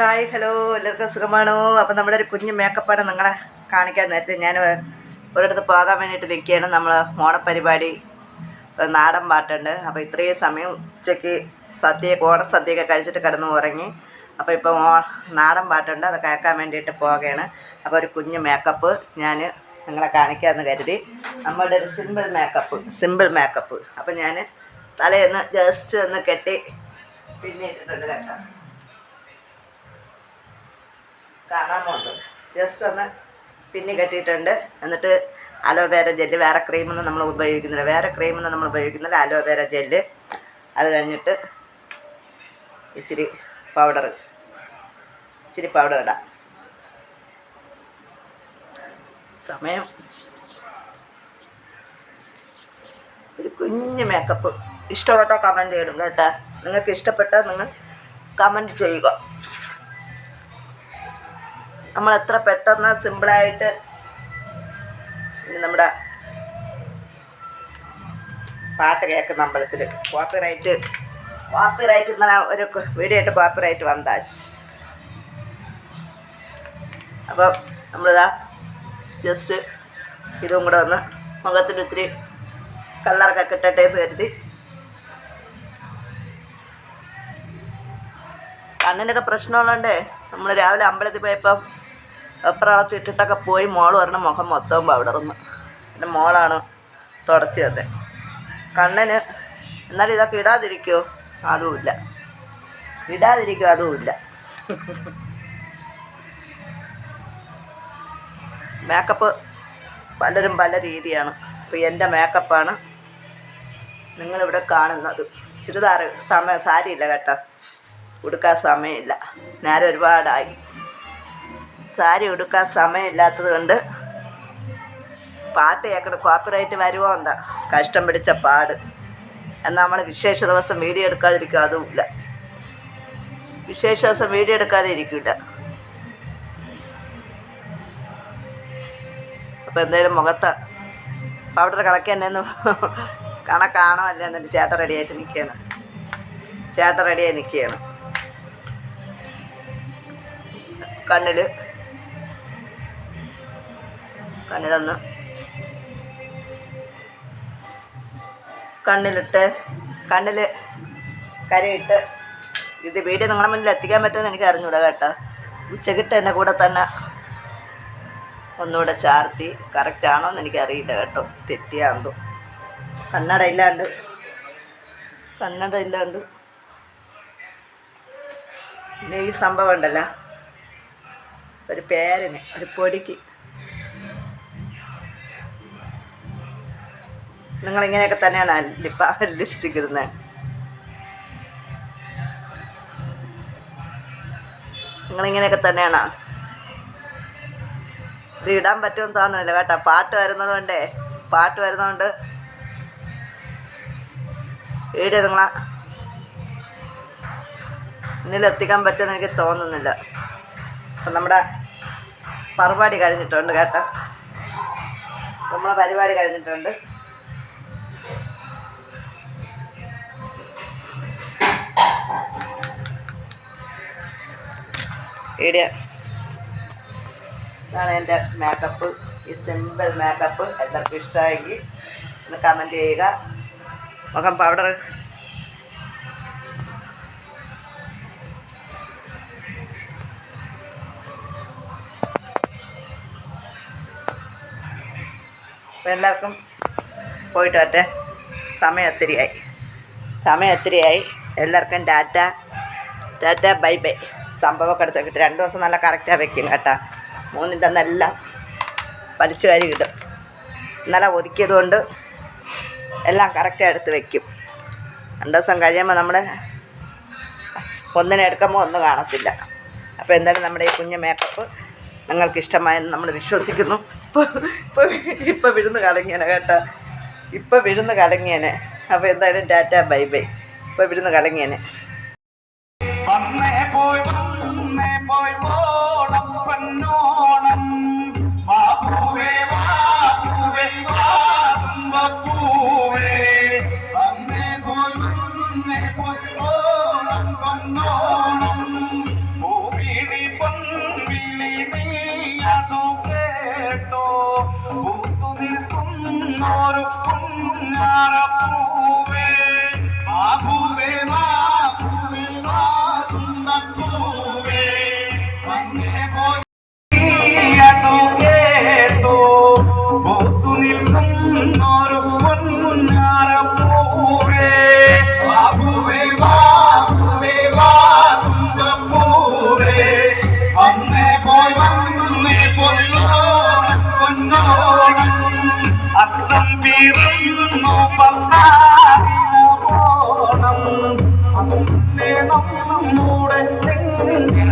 Hi hello എല്ലാവർക്കും സുഖമാണോ? അപ്പം നമ്മുടെ ഒരു കുഞ്ഞ് മേക്കപ്പാണ് നിങ്ങളെ കാണിക്കാൻ നേരത്തെ ഞാൻ ഒരിടത്ത് പോകാൻ വേണ്ടിയിട്ട് നിൽക്കുകയാണ്. നമ്മൾ ഓണപ്പരിപാടി നാടൻ പാട്ടുണ്ട്. അപ്പോൾ ഇത്രയും സമയം ഉച്ചയ്ക്ക് സദ്യ ഓണസദ്യയൊക്കെ കഴിച്ചിട്ട് കിടന്ന് ഉറങ്ങി. അപ്പോൾ ഇപ്പോൾ നാടൻ പാട്ടുണ്ട് അത് കേൾക്കാൻ വേണ്ടിയിട്ട് പോവുകയാണ്. അപ്പോൾ ഒരു കുഞ്ഞ് മേക്കപ്പ് ഞാൻ നിങ്ങളെ കാണിക്കാമെന്ന് കരുതി. നമ്മളുടെ ഒരു സിമ്പിൾ മേക്കപ്പ് സിമ്പിൾ മേക്കപ്പ് അപ്പോൾ ഞാൻ തലേന്ന് ജസ്റ്റ് ഒന്ന് കെട്ടി പിന്നെ ഇട്ടിട്ടുണ്ട് കേട്ടോ. കാണാൻ പോകുന്നത് ജസ്റ്റ് ഒന്ന് പിന്നി കെട്ടിയിട്ടുണ്ട്. എന്നിട്ട് അലോവേര ജെല്ല് വേറെ ക്രീമൊന്നും നമ്മൾ ഉപയോഗിക്കുന്നില്ല. വേറെ ക്രീമൊന്നും നമ്മൾ ഉപയോഗിക്കുന്നില്ല. അലോവേര ജെല്ല് അത് കഴിഞ്ഞിട്ട് ഇച്ചിരി പൗഡർ ഇച്ചിരി പൗഡർ ഇടാം. സമയം. ഒരു കുഞ്ഞ് മേക്കപ്പ് ഇഷ്ടപ്പെട്ടോ കമന്റ് ചെയ്യണം കേട്ടോ. നിങ്ങൾക്ക് ഇഷ്ടപ്പെട്ടാൽ നിങ്ങൾ കമന്റ് ചെയ്യുക. നമ്മൾ എത്ര പെട്ടെന്ന് സിമ്പിളായിട്ട് നമ്മുടെ പാട്ട് കേൾക്കുന്ന അമ്പലത്തിൽ കോപ്പി കോപ്പിറൈറ്റ് കോപ്പി റൈറ്റ് ഇന്നലെ ഒരു വീഡിയോ ആയിട്ട് കോപ്പി റൈറ്റ് വന്നാച്ച് അപ്പം നമ്മളിതാ ജസ്റ്റ് ഇതും കൂടെ ഒന്ന് മുഖത്തിന് ഇത്തിരി കളറൊക്കെ കിട്ടട്ടെ എന്ന് കരുതി. കണ്ണിനൊക്കെ പ്രശ്നമുള്ളതുകൊണ്ടേ നമ്മൾ രാവിലെ അമ്പലത്തിൽ പോയപ്പം വെപ്രാളത്തിൽ ഇട്ടിട്ടൊക്കെ പോയി മോൾ പറഞ്ഞ മുഖം മൊത്തം പവിടർന്ന്. എന്റെ മോളാണ് തുടച്ചു തന്നെ. കണ്ണന് എന്നാലും ഇതൊക്കെ ഇടാതിരിക്കുമോ അതുമില്ല. ഇടാതിരിക്കുമോ അതുമില്ല. മേക്കപ്പ് പലരും പല രീതിയാണ്. അപ്പോൾ എന്റെ മേക്കപ്പാണ് നിങ്ങളിവിടെ കാണുന്നത്. ചുരിദാർ സമയം സാരിയില്ല കേട്ടോ. ഉടുക്കാൻ സമയമില്ല. നേരെ ഒരുപാടായി. സാരി ഉടുക്കാൻ സമയമില്ലാത്തത് കൊണ്ട് പാട്ട് കേൾക്കണം കോപ്പിറൈറ്റ് വരുമോ എന്താ? കഷ്ടം പിടിച്ച പാട്. എന്നാൽ നമ്മൾ വിശേഷ ദിവസം വീഡിയോ എടുക്കാതിരിക്കും അതുമില്ല. വിശേഷ ദിവസം വീഡിയോ എടുക്കാതെ ഇരിക്കില്ല അപ്പോൾ എന്തായാലും മുഖത്ത് പൗഡർ കണക്ക് തന്നെ ഒന്ന് കണക്കാണോ അല്ലേ എന്നിട്ട് ചേട്ടൻ റെഡിയായിട്ട് നിൽക്കുകയാണ് ചേട്ട റെഡിയായി നിൽക്കുകയാണ് കണ്ണിൽ കണ്ണിലൊന്ന് കണ്ണിലിട്ട് കണ്ണിൽ കരയിട്ട് ഇത് വീഡിയോ നിങ്ങളെ മുന്നിൽ എത്തിക്കാൻ പറ്റുമെന്ന് എനിക്ക് അറിഞ്ഞൂടാ കേട്ടോ. ഉച്ചക്കിട്ട് എന്റെ കൂടെ തന്നെ ഒന്നുകൂടെ ചാർത്തി കറക്റ്റ് ആണോ എന്ന് എനിക്കറിയില്ല കേട്ടോ. തെറ്റിയാന്തോ. കണ്ണട ഇല്ലാണ്ട് കണ്ണട ഇല്ലാണ്ട് പിന്നെ ഈ സംഭവം ഉണ്ടല്ലോ. ഒരു പേരിന് ഒരു പൊടിക്ക്. നിങ്ങളിങ്ങനെയൊക്കെ തന്നെയാണ് ലിപ്പ ലിപ്സ്റ്റിക് ഇടുന്നത് നിങ്ങളിങ്ങനെയൊക്കെ തന്നെയാണോ. ഇത് ഇടാൻ പറ്റുമെന്ന് തോന്നുന്നില്ല കേട്ടോ. പാട്ട് വരുന്നത് കൊണ്ടേ പാട്ട് വരുന്നതുകൊണ്ട് വീഡിയോ നിങ്ങളാ ഇന്നിലെത്തിക്കാൻ പറ്റുമെന്ന് എനിക്ക് തോന്നുന്നില്ല. അപ്പം നമ്മുടെ പരിപാടി കഴിഞ്ഞിട്ടുണ്ട് കേട്ടോ. നമ്മളെ പരിപാടി കഴിഞ്ഞിട്ടുണ്ട്. വീഡിയോ ഇതാണ് എന്റെ മേക്കപ്പ് ഈ സിമ്പിൾ മേക്കപ്പ് എല്ലാവർക്കും ഇഷ്ടമായെങ്കിൽ ഒന്ന് കമന്റ് ചെയ്യുക. മുഖം പൗഡർ എല്ലാവർക്കും പോയിട്ട് വരട്ടെ. സമയം ഒത്തിരിയായി സമയം ഒത്തിരിയായി എല്ലാവർക്കും ടാറ്റ. Tata bye bye. സംഭവമൊക്കെ എടുത്ത് വെക്കിട്ട്. രണ്ട് ദിവസം നല്ല കറക്റ്റാണ് വെക്കും കേട്ടോ. മൂന്നിന്റെ അന്നെല്ലാം വലിച്ചു വാരി കിട്ടും ഇന്നലെ ഒതുക്കിയത് കൊണ്ട് എല്ലാം കറക്റ്റായി എടുത്ത് വെക്കും. രണ്ട് ദിവസം കഴിയുമ്പോൾ നമ്മുടെ ഒന്നിനെ എടുക്കുമ്പോൾ ഒന്നും കാണത്തില്ല. അപ്പോൾ എന്തായാലും നമ്മുടെ ഈ കുഞ്ഞ് മേക്കപ്പ് നിങ്ങൾക്ക് ഇഷ്ടമായെന്ന് നമ്മൾ വിശ്വസിക്കുന്നു. ഇപ്പോൾ ഇപ്പോൾ ഇപ്പോൾ വിഴുന്ന് കളങ്ങിയനെ കേട്ടോ. ഇപ്പോൾ വിഴുന്ന് കളങ്ങിയനെ അപ്പോൾ എന്തായാലും ടാറ്റ ബൈ ബൈ. ഇപ്പോൾ വിഴുന്ന് കളങ്ങിയനെ വന്നേ പോയി പോയി പോണം പൊന്നോണം. മാധുവേ മാധുവേ പൂവേ അന്നേ പോയി വന്നേ പോയി പോണം പൊന്നോണം. പൂവിളി പൊൻവിളി നീ അതു കേട്ടോ. പൂത്തു നിൽക്കുന്നൊരു പൊന്നാറ നമ്മുടെ നെഞ്ചിൽ